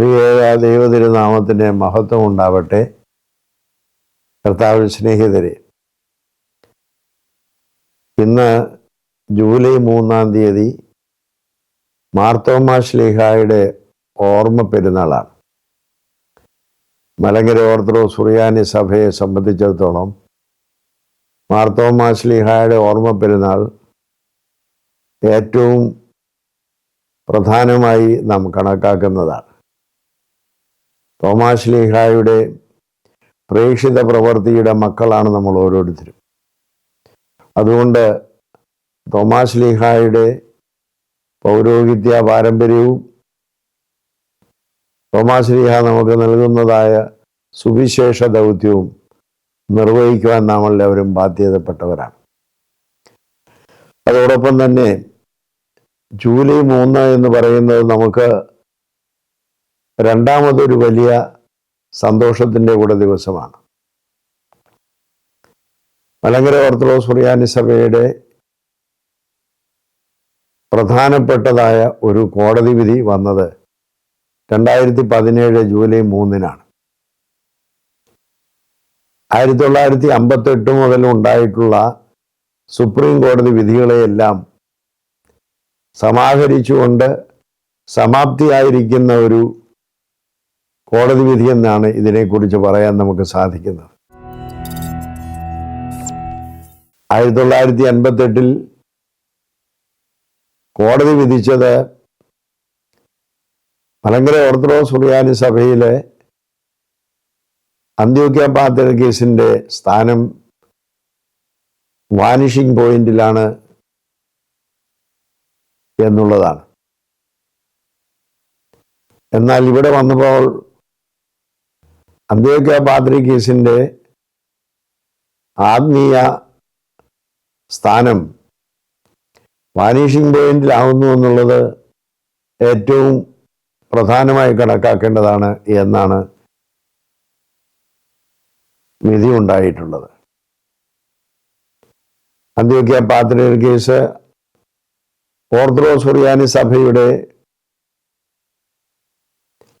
പ്രിയ ദൈവതിരുനാമത്തിന്റെ മഹത്വം ഉണ്ടാവട്ടെ. കർത്താവിൻ സ്നേഹിതരെ ഇന്ന് ജൂലൈ മൂന്നാം തീയതി മാർത്തോമാ ശ്ലീഹായുടെ ഓർമ്മ പെരുന്നാളാണ്. മലങ്കര ഓർത്തഡോക്സ് സുറിയാനി സഭയെ സംബന്ധിച്ചിടത്തോളം മാർത്തോമാ ശ്ലീഹായുടെ ഓർമ്മ പെരുന്നാൾ ഏറ്റവും പ്രധാനമായി നാം കണക്കാക്കുന്നതാണ്. തോമാസ് ലീഹായുടെ പ്രേക്ഷിത പ്രവൃത്തിയുടെ മക്കളാണ് നമ്മൾ ഓരോരുത്തരും. അതുകൊണ്ട് തോമാശ് ലീഹായുടെ പൗരോഹിത്യ പാരമ്പര്യവും തോമാശ് ലീഹ നമുക്ക് നൽകുന്നതായ സുവിശേഷ ദൗത്യവും നിർവഹിക്കുവാൻ നാം എല്ലാവരും ബാധ്യതപ്പെട്ടവരാണ്. അതോടൊപ്പം തന്നെ ജൂലൈ മൂന്ന് എന്ന് പറയുന്നത് നമുക്ക് രണ്ടാമതൊരു വലിയ സന്തോഷത്തിന്റെ കൂടെ ദിവസമാണ്. മലങ്കര ഓർത്തഡോക്സ് ഫുറിയാനി സഭയുടെ പ്രധാനപ്പെട്ടതായ ഒരു കോടതി വിധി വന്നത് രണ്ടായിരത്തി പതിനേഴ് ജൂലൈ മൂന്നിനാണ്. ആയിരത്തി തൊള്ളായിരത്തി അമ്പത്തെട്ട് മുതൽ ഉണ്ടായിട്ടുള്ള സുപ്രീം കോടതി വിധികളെയെല്ലാം സമാഹരിച്ചുകൊണ്ട് സമാപ്തിയായിരിക്കുന്ന ഒരു കോടതി വിധി എന്നാണ് ഇതിനെക്കുറിച്ച് പറയാൻ നമുക്ക് സാധിക്കുന്നത്. ആയിരത്തി തൊള്ളായിരത്തി അൻപത്തെട്ടിൽ കോടതി വിധിച്ചത് മലങ്കര ഓർത്തഡോക്സ് സുറിയാനി സഭയിലെ അന്ത്യോക്യ പാത്ര കേസിന്റെ സ്ഥാനം വാനിഷിംഗ് പോയിന്റിലാണ് എന്നുള്ളതാണ്. എന്നാൽ ഇവിടെ വന്നപ്പോൾ അന്ത്യോക്യ പാത്രികീസിന്റെ ആത്മീയ സ്ഥാനം വാനീഷിംഗ് പോയിന്റിലാവുന്നു എന്നുള്ളത് ഏറ്റവും പ്രധാനമായി കണക്കാക്കേണ്ടതാണ് എന്നാണ് വിധി ഉണ്ടായിട്ടുള്ളത്. അന്ത്യോക്യ പാത്രികീസ് ഓർത്തഡോക്സ് സുറിയാനി സഭയുടെ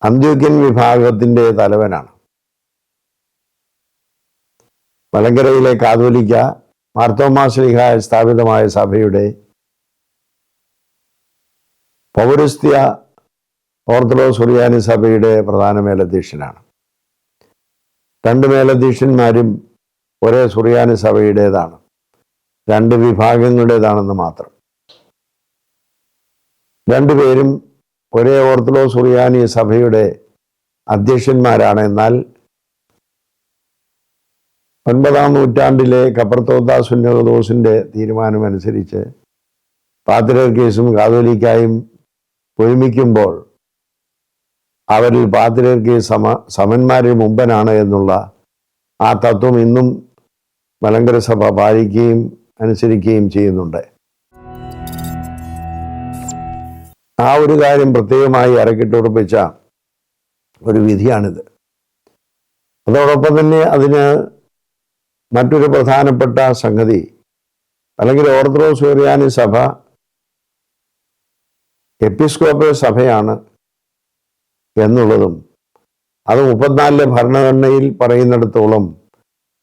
അന്ത്യോക്യൻ വിഭാഗത്തിന്റെ തലവനാണ്. മലങ്കരയിലെ കാതോലിക്ക മാർത്തോമാശ്ലിഹ സ്ഥാപിതമായ സഭയുടെ പൗരസ്ത്യ ഓർത്തഡോക്സ് സുറിയാനി സഭയുടെ പ്രധാന മേലധ്യക്ഷനാണ്. രണ്ട് മേലധ്യക്ഷന്മാരും ഒരേ സുറിയാനി സഭയുടേതാണ്. രണ്ട് വിഭാഗങ്ങളുടേതാണെന്ന് മാത്രം. രണ്ടുപേരും ഒരേ ഓർത്തഡോക്സ് സുറിയാനി സഭയുടെ അധ്യക്ഷന്മാരാണ്. എന്നാൽ ഒൻപതാം നൂറ്റാണ്ടിലെ കപ്പർത്തോത്ത സുന്നകദോസിന്റെ തീരുമാനമനുസരിച്ച് പാത്തിരർക്കേസും കാതോലിക്കായും ഒരുമിക്കുമ്പോൾ അവരിൽ പാത്തിരർക്കേസ് സമ സമന്മാരിൽ മുമ്പനാണ് എന്നുള്ള ആ തത്വം ഇന്നും മലങ്കര സഭ പാലിക്കുകയും അനുസരിക്കുകയും ചെയ്യുന്നുണ്ട്. ആ ഒരു കാര്യം പ്രത്യേകമായി അരക്കിട്ടുറപ്പിച്ച ഒരു വിധിയാണിത്. അതോടൊപ്പം തന്നെ അതിന് മറ്റൊരു പ്രധാനപ്പെട്ട സംഗതി അല്ലെങ്കിൽ ഓർത്തഡോക്സ് സുറിയാനി സഭ എപ്പിസ്കോപ്പൽ സഭയാണ് എന്നുള്ളതും അത് മുപ്പത്തിനാലിലെ ഭരണഘടനയിൽ പറയുന്നിടത്തോളം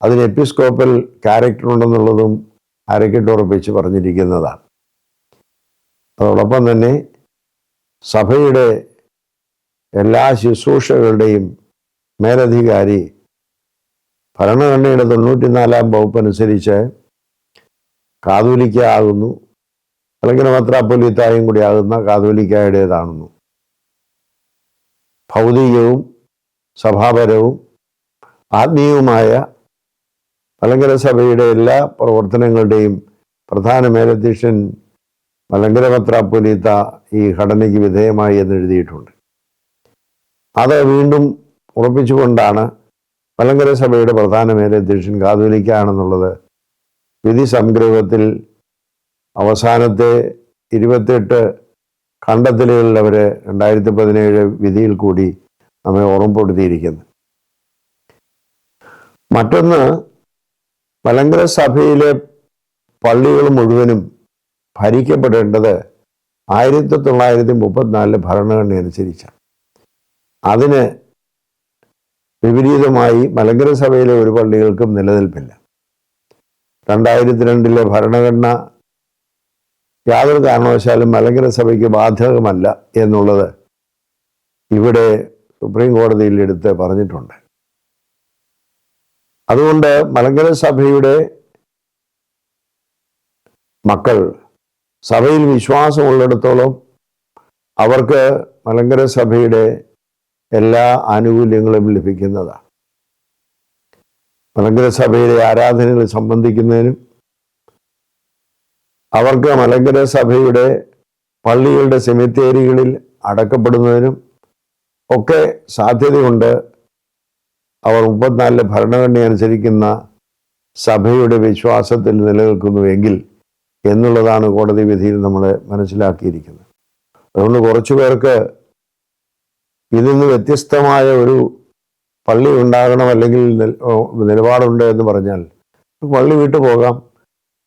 അതിന് എപ്പിസ്കോപ്പൽ ക്യാരക്ടർ ഉണ്ടെന്നുള്ളതും അരക്കിട്ടുറപ്പിച്ച് പറഞ്ഞിരിക്കുന്നതാണ്. അതോടൊപ്പം തന്നെ സഭയുടെ എല്ലാ ശുശ്രൂഷകളുടെയും മേലധികാരി ഭരണഘടനയുടെ തൊണ്ണൂറ്റിനാലാം വകുപ്പ് അനുസരിച്ച് കാതോലിക്ക ആകുന്നു അല്ലെങ്കിൽ മത്രാപ്പൊലിത്തായും കൂടി ആകുന്ന കാതോലിക്കായുടേതാണെന്നു. ഭൗതികവും സഭാപരവും ആത്മീയവുമായ മലങ്കര സഭയുടെ എല്ലാ പ്രവർത്തനങ്ങളുടെയും പ്രധാന മേലധ്യക്ഷൻ മലങ്കര മത്രാപ്പൊലീത്ത ഈ ഘടനയ്ക്ക് വിധേയമായി എന്ന് എഴുതിയിട്ടുണ്ട് അത് വീണ്ടും ഉറപ്പിച്ചുകൊണ്ടാണ് മലങ്കര സഭയുടെ പ്രധാന മേലധ്യക്ഷൻ കാതോലിക്കാണെന്നുള്ളത് വിധി സംഗ്രഹത്തിൽ അവസാനത്തെ ഇരുപത്തെട്ട് കണ്ടെത്തലുകളിൽ അവർ രണ്ടായിരത്തി പതിനേഴ് വിധിയിൽ കൂടി നമ്മെ ഓർമ്മപ്പെടുത്തിയിരിക്കുന്നു. മറ്റൊന്ന് മലങ്കര സഭയിലെ പള്ളികൾ മുഴുവനും ഭരിക്കപ്പെടേണ്ടത് ആയിരത്തി തൊള്ളായിരത്തി മുപ്പത്തിനാലിലെ ഭരണഘടന അനുസരിച്ചാണ് അതിന് വിപരീതമായി മലങ്കര സഭയിലെ ഒരു പള്ളികൾക്കും നിലനിൽപ്പില്ല. രണ്ടായിരത്തി രണ്ടിലെ ഭരണഘടന യാതൊരു കാരണവശാലും മലങ്കര സഭയ്ക്ക് ബാധകമല്ല എന്നുള്ളത് ഇവിടെ സുപ്രീം കോടതിയിൽ എടുത്ത് പറഞ്ഞിട്ടുണ്ട്. അതുകൊണ്ട് മലങ്കര സഭയുടെ മക്കൾ സഭയിൽ വിശ്വാസമുള്ളിടത്തോളം അവർക്ക് മലങ്കര സഭയുടെ എല്ലാ ആനുകൂല്യങ്ങളും ലഭിക്കുന്നതാണ്. മലങ്കര സഭയിലെ ആരാധനകൾ സംബന്ധിക്കുന്നതിനും അവർക്ക് മലങ്കര സഭയുടെ പള്ളികളുടെ സെമിത്തേരികളിൽ അടക്കപ്പെടുന്നതിനും ഒക്കെ സാധ്യതയുണ്ട്. അവർ മുപ്പത്തിനാലിലെ ഭരണഘടന അനുസരിക്കുന്ന സഭയുടെ വിശ്വാസത്തിൽ നിലനിൽക്കുന്നുവെങ്കിൽ എന്നുള്ളതാണ് കോടതി വിധിയിൽ നമ്മൾ മനസ്സിലാക്കിയിരിക്കുന്നത്. അതുകൊണ്ട് കുറച്ചു പേർക്ക് ഇതിൽ നിന്ന് വ്യത്യസ്തമായ ഒരു പള്ളി ഉണ്ടാകണം അല്ലെങ്കിൽ നിലപാടുണ്ട് എന്ന് പറഞ്ഞാൽ പള്ളി വിട്ടു പോകാം.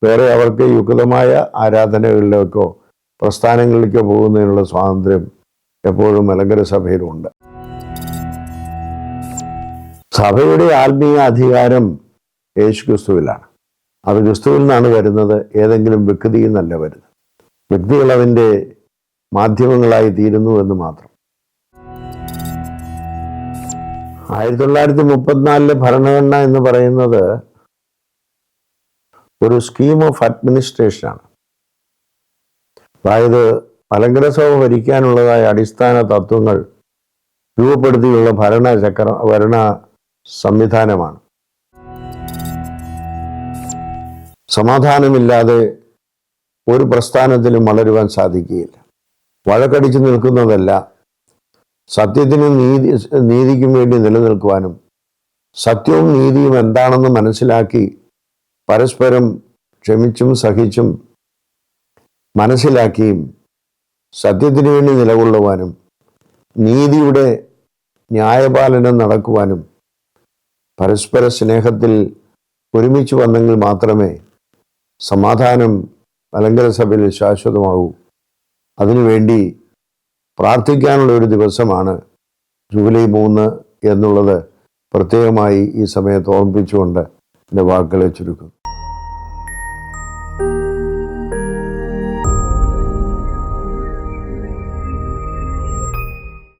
വേറെ അവർക്ക് യുക്തമായ ആരാധനകളിലേക്കോ പ്രസ്ഥാനങ്ങളിലേക്കോ പോകുന്നതിനുള്ള സ്വാതന്ത്ര്യം എപ്പോഴും മലങ്കര സഭയിലുണ്ട്. സഭയുടെ ആത്മീയ അധികാരം യേശു ക്രിസ്തുവിലാണ്. അത് ക്രിസ്തുവിൽ നിന്നാണ് വരുന്നത്. ഏതെങ്കിലും വ്യക്തിയിൽ നിന്നല്ല വരുന്നത്. വ്യക്തികൾ അതിന്റെ മാധ്യമങ്ങളായി തീരുന്നു എന്ന് മാത്രം. ആയിരത്തി തൊള്ളായിരത്തി മുപ്പത്തിനാലിലെ ഭരണഘടന എന്ന് പറയുന്നത് ഒരു സ്കീം ഓഫ് അഡ്മിനിസ്ട്രേഷനാണ് അതായത് മലങ്കര സഭ ഭരിക്കാനുള്ളതായ അടിസ്ഥാന തത്വങ്ങൾ രൂപപ്പെടുത്തിയുള്ള ഭരണ ചക്ര ഭരണ സംവിധാനമാണ്. സമാധാനമില്ലാതെ ഒരു പ്രസ്ഥാനത്തിലും വളരുവാൻ സാധിക്കുകയില്ല. വഴക്കടിച്ചു നിൽക്കുന്നതല്ല സത്യത്തിനും നീതി നീതിക്കും വേണ്ടി നിലനിൽക്കുവാനും സത്യവും നീതിയും എന്താണെന്ന് മനസ്സിലാക്കി പരസ്പരം ക്ഷമിച്ചും സഹിച്ചും മനസ്സിലാക്കിയും സത്യത്തിനു വേണ്ടി നിലകൊള്ളുവാനും നീതിയുടെ ന്യായപാലനം നടക്കുവാനും പരസ്പര സ്നേഹത്തിൽ ഒരുമിച്ച് വന്നെങ്കിൽ മാത്രമേ സമാധാനം മലങ്കര സഭയിൽ ശാശ്വതമാകൂ. അതിനുവേണ്ടി പ്രാർത്ഥിക്കാനുള്ള ഒരു ദിവസമാണ് ജൂലൈ മൂന്ന് എന്നുള്ളത് പ്രത്യേകമായി ഈ സമയത്ത് ഓർമ്മിപ്പിച്ചുകൊണ്ട് എന്റെ വാക്കുകളെ ചുരുക്കുന്നു.